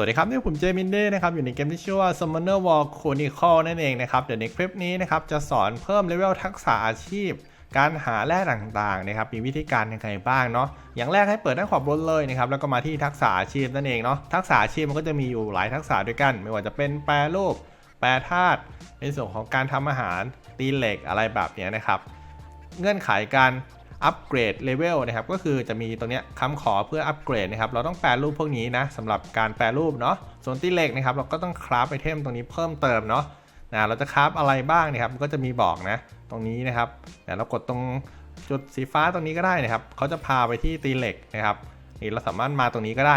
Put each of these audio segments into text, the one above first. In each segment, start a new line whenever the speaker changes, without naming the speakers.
วัสดีครับ นี่ผมเจมินเด้นะครับ อยู่ในเกมที่ชื่อว่า Summoner War Chronicle นั่นเองนะครับ เดี๋ยวในคลิปนี้นะครับ จะสอนเพิ่มเลเวลทักษะอาชีพ การหาแร่ต่างๆนะครับ มีวิธีการยังไงบ้างเนาะ อย่างแรกให้เปิดด้านขวาบนเลยนะครับ แล้วก็มาที่ทักษะอาชีพนั่นเองเนาะ ทักษะอาชีพมันก็จะมีอยู่หลายทักษะด้วยกัน ไม่ว่าจะเป็นแปรรูป แปรธาตุ ในส่วนของการทำอาหาร ตีเหล็กอะไรแบบนี้นะครับ เงื่อนไขการ อัปเกรดเลเวลนะครับก็คือจะมีตรงนี้คำขอเพื่ออัปเกรดนะครับเราต้องแปลรูปพวกนี้นะสำหรับการแปลรูปเนาะส่วนตีเหล็กนะครับเราก็ต้องคราฟไอเทมตรงนี้เพิ่มเติมเนาะนะเราจะคราฟอะไรบ้างนะครับก็จะมีบอกนะตรงนี้นะครับเดี๋ยวเรากดตรงจุดสีฟ้าตรงนี้ก็ได้นะครับเขาจะพาไปที่ตีเหล็กนะครับนี่เราสามารถมาตรงนี้ก็ได้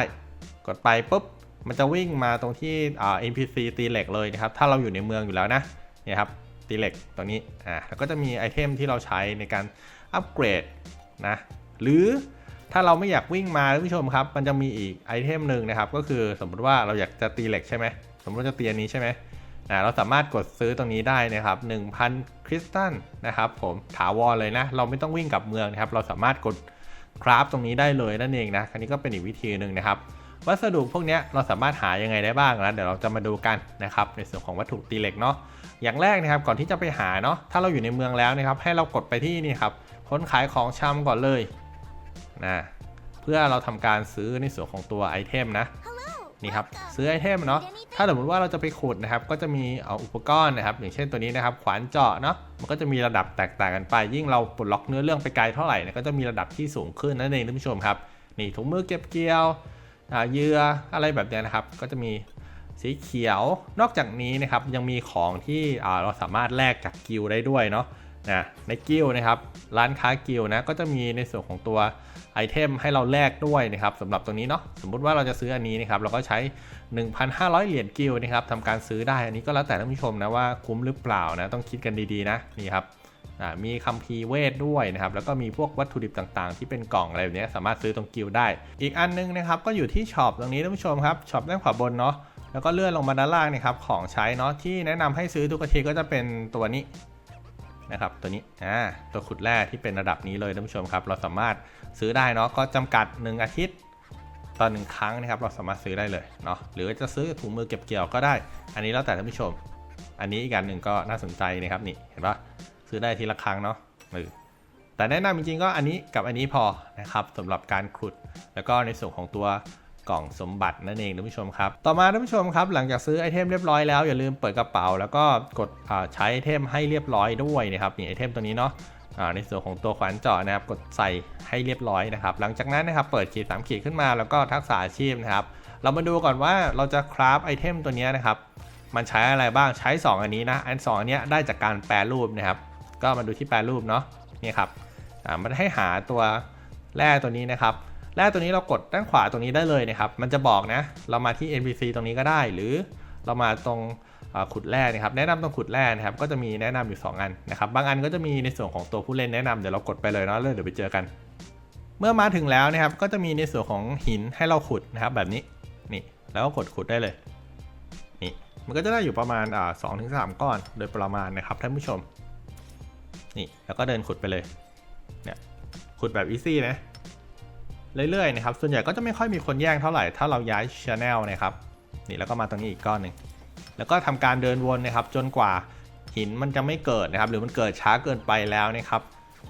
กดไปปุ๊บมันจะวิ่งมาตรงที่อ่า NPC ตีเหล็กเลยนะครับถ้าเราอยู่ในเมืองอยู่แล้วนะเนี่ยครับตีเหล็กตรงนี้อ่าแล้วก็จะมีไอเทมที่เราใช้ในการ อัปเกรดนะหรือถ้าเราไม่อยากวิ่งมาท่านผู้ชมครับ มันจะมีอีกไอเทมหนึ่งนะครับ ก็คือสมมติว่าเราอยากจะตีเหล็กใช่ไหมสมมติว่าจะตีอันนี้ใช่ไหมนะเราสามารถกดซื้อตรงนี้ได้นะครับ 1,000 คริสตัลนะครับ ผมถาวรเลยนะ เราไม่ต้องวิ่งกลับเมืองนะครับ เราสามารถกดคราฟตรงนี้ได้เลยนั่นเองนะ อันนี้ก็เป็นอีกวิธีหนึ่งนะครับ วัสดุพวกนี้เราสามารถหายังไงได้บ้างนะเดี๋ยวเราจะมาดูกันนะครับในส่วนของวัตถุตีเหล็กเนาะอย่างแรกนะครับก่อนที่จะไปหาเนาะถ้าเราอยู่ในเมืองแล้วนะครับให้เรากดไปที่นี่ครับค้นขายของชำก่อนเลยนะเพื่อเราทำการซื้อในส่วนของตัวไอเทมนะนี่ครับซื้อไอเทมเนาะถ้าสมมติว่าเราจะไปขุดนะครับก็จะมีเอาอุปกรณ์นะครับ อย่างเช่นตัวนี้นะครับขวานเจาะเนาะมันก็จะมีระดับแตกต่างกันไป ยิ่งเราปลดล็อกเนื้อเรื่องไปไกลเท่าไหร่นี่ยก็จะมีระดับที่สูงขึ้นนั่นเองท่านผู้ชมครับนี่ถุงมือเก็บเกี่ยว เหยื่ออะไรแบบนี้นะครับ ก็จะมีสีเขียวนอกจากนี้นะครับยังมีของที่อ่าเราสามารถแลกจากกิลได้ด้วยเนาะนะในกิลนะครับร้านค้ากิลนะก็จะมีในส่วนของตัวไอเทมให้เราแลกด้วยนะครับสำหรับตรงนี้เนาะสมมุติว่าเราจะซื้ออันนี้นะครับเราก็ใช้ 1,500 เหรียญกิลนะครับทำการซื้อได้อันนี้ก็แล้วแต่ท่านผู้ชมนะว่าคุ้มหรือเปล่านะต้องคิดกันดีๆนะนี่ครับ มีคัมภีร์เวทด้วยนะครับแล้วก็มีพวกวัตถุดิบต่างๆ ที่เป็นกล่องอะไรแบบนี้สามารถซื้อตรงกิลได้ อีกอันนึงนะครับก็อยู่ที่ช็อปตรงนี้ท่านผู้ชมครับช็อปด้านขวาบนเนาะแล้วก็เลื่อนลงมาด้านล่างนะครับของใช้เนาะที่แนะนำให้ซื้อทุกทิตย์ก็จะเป็นตัวนี้นะครับตัวนี้อ่าตัวขุดแร่ที่เป็นระดับนี้เลยท่านผู้ชมครับ เราสามารถซื้อได้เนาะก็จำกัด 1 อาทิตย์ต่อหนึ่งครั้งนะครับ เราสามารถซื้อได้เลยเนาะหรือจะซื้อถุงมือเก็บเกี่ยวก็ได้ อันนี้แล้วแต่ท่านผู้ชม อันนี้อีกอันหนึ่งก็น่าสนใจนะครับนี่เห็นปะ ซื้อได้ทีละครั้งเนาะเออแต่แนะนำจริงๆก็อันนี้กับอันนี้พอนะครับสำหรับการขุด แล้วก็ในส่วนของตัวกล่องสมบัตินั่นเองท่านผู้ชมครับ ต่อมาท่านผู้ชมครับ หลังจากซื้อไอเทมเรียบร้อยแล้วอย่าลืมเปิดกระเป๋า แล้วก็กดใช้ไอเทมให้เรียบร้อยด้วยนะครับนี่ไอเทมตัวนี้เนาะในส่วนของตัวขวานเจาะนะครับกดใส่ให้เรียบร้อยนะครับ หลังจากนั้นนะครับเปิดขีด3ขีดขึ้นมาแล้วก็ทักษะอาชีพนะครับ เรามาดูก่อนว่าเราจะคราฟไอเทมตัวนี้นะครับ มันใช้อะไรบ้างใช้ 2 อันนี้นะอัน 2 อันนี้ได้จากการแปรรูปนะครับ ก็มาดูที่แปรรูปเนาะนี่ครับมันให้หาตัวแร่ตัวนี้นะครับแร่ตัวนี้เรากดด้านขวาตรงนี้ได้เลยนะครับ มันจะบอกนะ เรามาที่ NPC ตรงนี้ก็ได้ หรือเรามาตรงขุดแร่นะครับ แนะนำตรงขุดแร่นะครับ ก็จะมีแนะนำอยู่ 2 อันนะครับ บางอันก็จะมีในส่วนของตัวผู้เล่นแนะนำเดี๋ยวเรากดไปเลยเนาะแล้วเดี๋ยวไปเจอกัน เมื่อมาถึงแล้วนะครับ ก็จะมีในส่วนของหินให้เราขุดนะครับ แบบนี้ นี่ แล้วก็กดขุดได้เลย นี่ มันก็จะได้อยู่ประมาณสองถึงสามก้อน โดยประมาณนะครับท่านผู้ชม นี่แล้วก็เดินขุดไปเลยเนี่ยขุดแบบอีซี่นะเรื่อยๆนะครับส่วนใหญ่ก็จะไม่ค่อยมีคนแย่งเท่าไหร่ถ้าเราย้ายช anel นะครับนี่แล้วก็มาตรงนี้อีกก้อนหนึ่งแล้วก็ทำการเดินวนนะครับ จนกว่าหินมันจะไม่เกิดนะครับ หรือมันเกิดช้าเกินไปแล้วนะครับ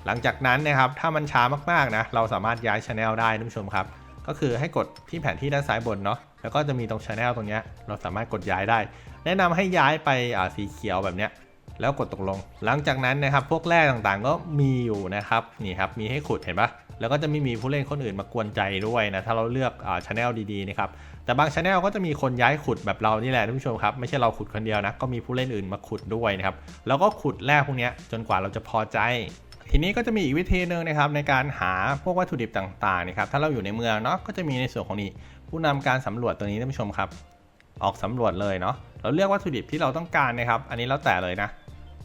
หลังจากนั้นนะครับถ้ามันช้ามากๆนะเราสามารถย้ายช anel ได้ท่านผู้ชมครับ ก็คือให้กดที่แผนที่ด้านซ้ายบนเนาะแล้วก็จะมีตรงช anel ตรงเนี้ยเราสามารถกดย้ายได้ แนะนำให้ย้ายไปอ่าสีเขียวแบบเนี้ย แล้วกดตกลง หลังจากนั้นนะครับพวกแร่ต่างๆ ก็มีอยู่นะครับนี่ครับมีให้ขุดเห็นปะแล้วก็จะไม่มีผู้เล่นคนอื่นมากวนใจด้วยนะถ้าเราเลือกอ่าชแนลดีๆนะครับแต่บางชแนลก็จะมีคนย้ายขุดแบบเรานี่แหละท่านผู้ชมครับไม่ใช่เราขุดคนเดียวนะก็มีผู้เล่นอื่นมาขุดด้วยนะครับแล้วก็ขุดแร่พวกนี้จนกว่าเราจะพอใจทีนี้ก็จะมีอีกวิธีหนึ่งนะครับในการหาพวกวัตถุดิบต่างๆนะครับถ้าเราอยู่ในเมืองเนาะก็จะมีในส่วนของนี่ผู้นำการสำรวจตัวนี้ท่านผู้ชมครับ ออกสำรวจเลยเนาะเราเลือกวัตถุดิบที่เราต้องการนะครับ อันนี้แล้วแต่เลยนะ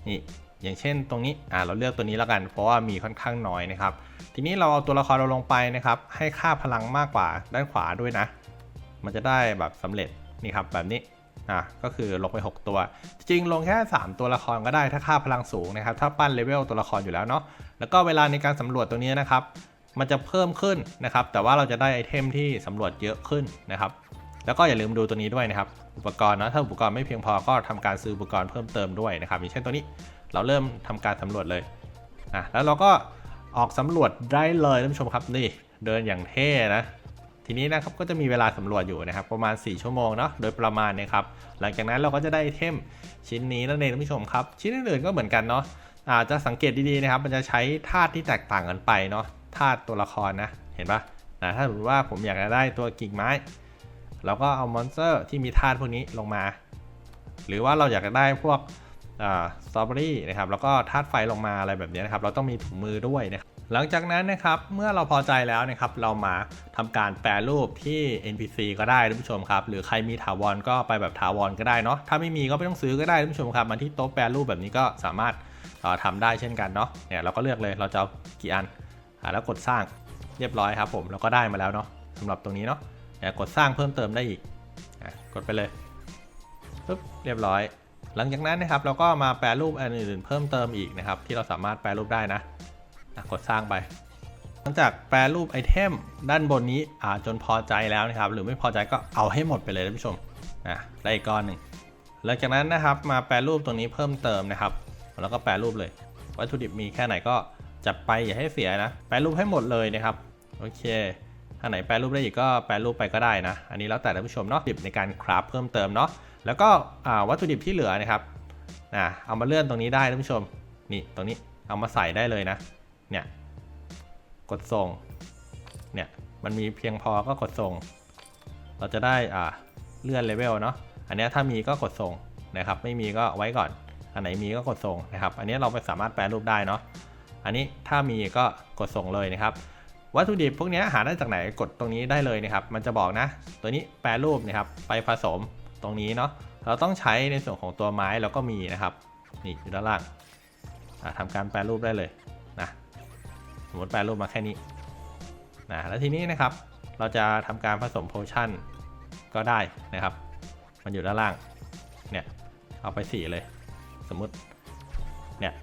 นี่อย่างเช่นตรงนี้อ่าเราเลือกตัวนี้แล้วกัน เพราะว่ามีค่อนข้างน้อยนะครับ ทีนี้เราเอาตัวละครเราลงไปนะครับ ให้ค่าพลังมากกว่าด้านขวาด้วยนะ มันจะได้แบบสำเร็จนี่ครับแบบนี้อะก็คือลงไป 6 ตัว จริงลงแค่ 3 ตัวละครก็ได้ถ้าค่าพลังสูงนะครับ ถ้าปั้นเลเวลตัวละครอยู่แล้วเนาะแล้วก็เวลาในการสำรวจตัวนี้นะครับ มันจะเพิ่มขึ้นนะครับ แต่ว่าเราจะได้ไอเทมที่สำรวจเยอะขึ้นนะครับ แล้วก็อย่าลืมดูตัวนี้ด้วยนะครับ อุปกรณ์นะถ้าอุปกรณ์ไม่เพียงพอก็ทำการซื้ออุปกรณ์เพิ่มเติมด้วยนะครับอย่างเช่นตัวนี้เราเริ่มทำการสำรวจเลยอะแล้วเราก็ออกสำรวจได้เลยท่านผู้ชมครับนี่เดินอย่างเท่นะทีนี้นะครับก็จะมีเวลาสำรวจอยู่นะครับประมาณ 4 ชั่วโมงเนาะโดยประมาณนะครับหลังจากนั้นเราก็จะได้ไอเทมชิ้นนี้นั่นเองท่านผู้ชมครับ ชิ้นอื่นๆก็เหมือนกันเนาะอาจจะสังเกตดีๆนะครับ มันจะใช้ธาตุที่แตกต่างกันไปเนาะธาตุตัวละครนะเห็นปะนะถ้าสมมติว่าผมอยากจะได้ตัวกิ่งไม้ เราก็เอามอนสเตอร์ที่มีธาตุพวกนี้ลงมา หรือว่าเราอยากจะได้พวกสตรอเบอรี่นะครับแล้วก็ธาตุไฟลงมาอะไรแบบนี้นะครับ เราต้องมีถุงมือด้วยนะครับหลังจากนั้นนะครับเมื่อเราพอใจแล้วนะครับ เรามาทำการแปรรูปที่ NPC ก็ได้ท่านผู้ชมครับ หรือใครมีถาวรก็ไปแบบถาวรก็ได้เนาะถ้าไม่มีก็ไม่ต้องซื้อก็ได้ท่านผู้ชมครับมาที่โต๊ะแปรรูปแบบนี้ก็สามารถเอ่อทำได้เช่นกันเนาะเนี่ยเราก็เลือกเลยเราจะเอากี่อันอแล้วกดสร้างเรียบร้อยครับผมเราก็ได้มาแล้วเนาะสำหรับตรงนี้เนาะ กดสร้างเพิ่มเติมได้อีกอกดไปเลยปุ๊บเรียบร้อย หลังจากนั้นนะครับเราก็มาแปรรูปอันอื่นๆเพิ่มเติมอีกนะครับ ที่เราสามารถแปรรูปได้นะกดสร้างไป หลังจากแปรรูปไอเทมด้านบนนี้อ่าจนพอใจแล้วนะครับ หรือไม่พอใจก็เอาให้หมดไปเลยท่านผู้ชมอะได้อีกก้อนหนึ่งหลังจากนั้นนะครับมาแปรรูปตรงนี้เพิ่มเติมนะครับ แล้วก็แปรรูปเลย วัตถุดิบมีแค่ไหนก็จัดไปอย่าให้เสียนะ แปรรูปให้หมดเลยนะครับ โอเค ถ้าไหนแปรรูปได้อีกก็แปรรูปไปก็ได้นะ อันนี้แล้วแต่ท่านผู้ชมเนาะดิบในการคราฟเพิ่มเติมเนาะ แล้วก็วัตถุดิบที่เหลือนะครับอ่าเอามาเลื่อนตรงนี้ได้ท่านผู้ชม นี่ตรงนี้เอามาใส่ได้เลยนะ เนี่ย กดส่ง เนี่ย มันมีเพียงพอก็กดส่ง เราจะได้อ่าเลื่อนเลเวลเนาะ อันนี้ถ้ามีก็กดส่งนะครับ ไม่มีก็ไว้ก่อน อันไหนมีก็กดส่งนะครับ อันนี้เราไปสามารถแปลรูปได้เนาะ อันนี้ถ้ามีก็กดส่งเลยนะครับ วัตถุดิบพวกนี้หาได้จากไหนกดตรงนี้ได้เลยนะครับ มันจะบอกนะ ตัวนี้แปรรูปนะครับ ไปผสมตรงนี้เนาะ เราต้องใช้ในส่วนของตัวไม้เราก็มีนะครับ นี่อยู่ด้านล่างอ่าทำการแปรรูปได้เลยนะ สมมติแปลรูปมาแค่นี้นะ แล้วทีนี้นะครับ เราจะทำการผสมโพชั่นก็ได้นะครับ มันอยู่ด้านล่าง เนี่ย เอาไปสีเลย สมมุติ เนี่ย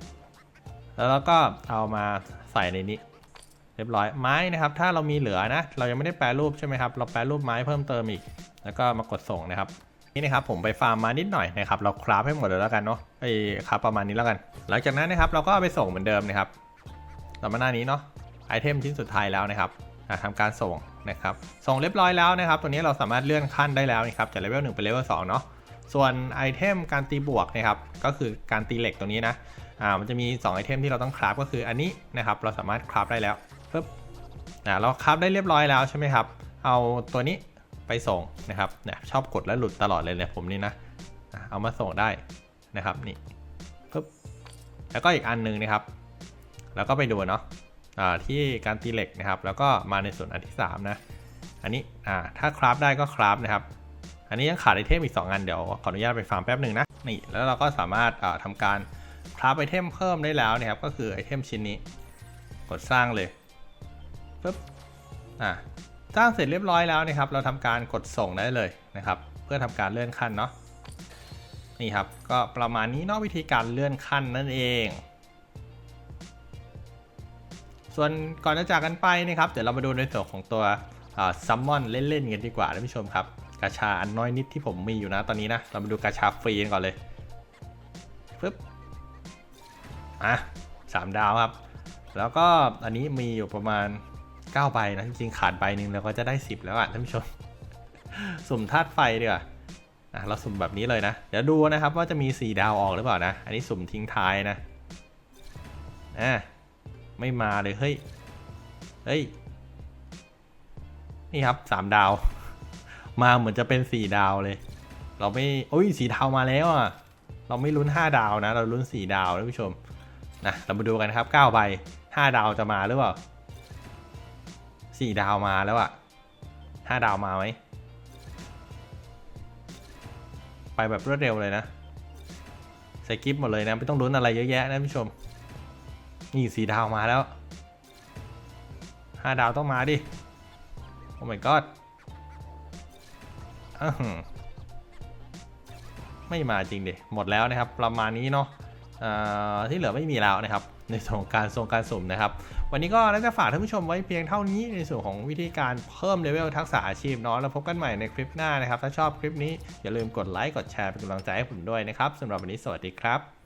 แล้วเราก็เอามาใส่ในนี้ เรียบร้อยไม้นะครับ ถ้าเรามีเหลือนะ เรายังไม่ได้แปลรูปใช่ไหมครับ เราแปลรูปไม้เพิ่มเติมอีก แล้วก็มากดส่งนะครับ นี่นะครับผมไปฟาร์มมานิดหน่อยนะครับ เราคราฟให้หมดเลยแล้วกันเนาะไอ้คราฟประมาณนี้แล้วกัน หลังจากนั้นนะครับเราก็เอาไปส่งเหมือนเดิมนะครับต่อมาหน้านี้เนาะไอเทมชิ้นสุดท้ายแล้วนะครับอะทำการส่งนะครับ ส่งเรียบร้อยแล้วนะครับ ตัวนี้เราสามารถเลื่อนขั้นได้แล้วนะครับ จากเลเวล1ไปเลเวล2เนาะ ส่วนไอเทมการตีบวกนะครับ ก็คือการตีเหล็กตัวนี้นะ อ่า มันจะมี 2 ไอเทมที่เราต้องคราฟก็คืออันนี้นะครับ เราสามารถคราฟได้แล้ว ปึ๊บอ่าเราคราฟได้เรียบร้อยแล้วใช่ไหมครับ เอาตัวนี้ไปส่งนะครับเนี่ยชอบกดแล้วหลุดตลอดเลยเนี่ยผมนี่นะ เอามาส่งได้นะครับนี่ปึ๊บแล้วก็อีกอันหนึงนะครับ แล้วก็ไปดูเนาะอ่าที่การตีเหล็กนะครับ แล้วก็มาในส่วนอันที่ 3 นะ อันนี้อ่าถ้าคราฟได้ก็คราฟนะครับ อันนี้ยังขาดไอเทมอีก 2 อันเดี๋ยวขออนุญาตไปฟาร์มแป๊บหนึ่งนะนี่แล้วเราก็สามารถอ่าทำการคราฟไอเทมเพิ่มได้แล้วนะครับ ก็คือไอเทมชิ้นนี้ กดสร้างเลย ปึ๊บอ่าสร้างเสร็จเรียบร้อยแล้วนะครับ เราทำการกดส่งได้เลยนะครับ เพื่อทำการเลื่อนขั้นเนาะนี่ครับ ก็ประมาณนี้นาะวิธีการเลื่อนขั้นนั่นเอง ส่วนก่อนจะจากกันไปนะครับ เดี๋ยวเรามาดูในส่วนของตัวซัมมอนเล่นๆกันดีกว่าท่านผู้ชมครับกาชาอันน้อยนิดที่ผมมีอยู่นะตอนนี้นะ เรามาดูกาชาฟรีกันก่อนเลยปึ๊บอะสามดาวครับ แล้วก็อันนี้มีอยู่ประมาณ 9ใบนะจริงๆขาดใบหนึ่งเราก็จะได้ 10 แล้วอะท่านผู้ชม สุ่มธาตุไฟดีกว่าอะเราสุ่มแบบนี้เลยนะ เดี๋ยวดูนะครับว่าจะมี 4 ดาวออกหรือเปล่านะ อันนี้สุ่มทิ้งท้ายนะอะไม่มาเลยเฮ้ยเฮ้ยนี่ครับสามดาว มาเหมือนจะเป็นสี่ดาวเลย เราไม่โอ้ยสีดาวมาแล้วอะเราไม่ลุ้นห้าดาวนะ เราลุ้นสี่ดาวท่านผู้ชมนะเรามาดูกันนะครับเก้าใบห้าดาวจะมาหรือเปล่า สี่ดาวมาแล้วอะห้าดาวมาไหม ไปแบบรวดเร็วเลยนะใส่กิฟหมดเลยนะ ไม่ต้องลุ้นอะไรเยอะแยะนะท่านผู้ชม นี่สี่ดาวมาแล้วห้าดาวต้องมาดิ โอ้ my god ไม่มาจริงดิหมดแล้วนะครับ ประมาณนี้เนาะ ที่เหลือไม่มีแล้วนะครับ ในส่วนของการทรงการสุ่มนะครับ วันนี้ก็น่าจะฝากท่านผู้ชมไว้เพียงเท่านี้ในส่วนของวิธีการเพิ่มเลเวลทักษะอาชีพเนาะแล้วพบกันใหม่ในคลิปหน้านะครับ ถ้าชอบคลิปนี้อย่าลืมกดไลค์กดแชร์เป็นกำลังใจให้ผมด้วยนะครับสำหรับวันนี้สวัสดีครับ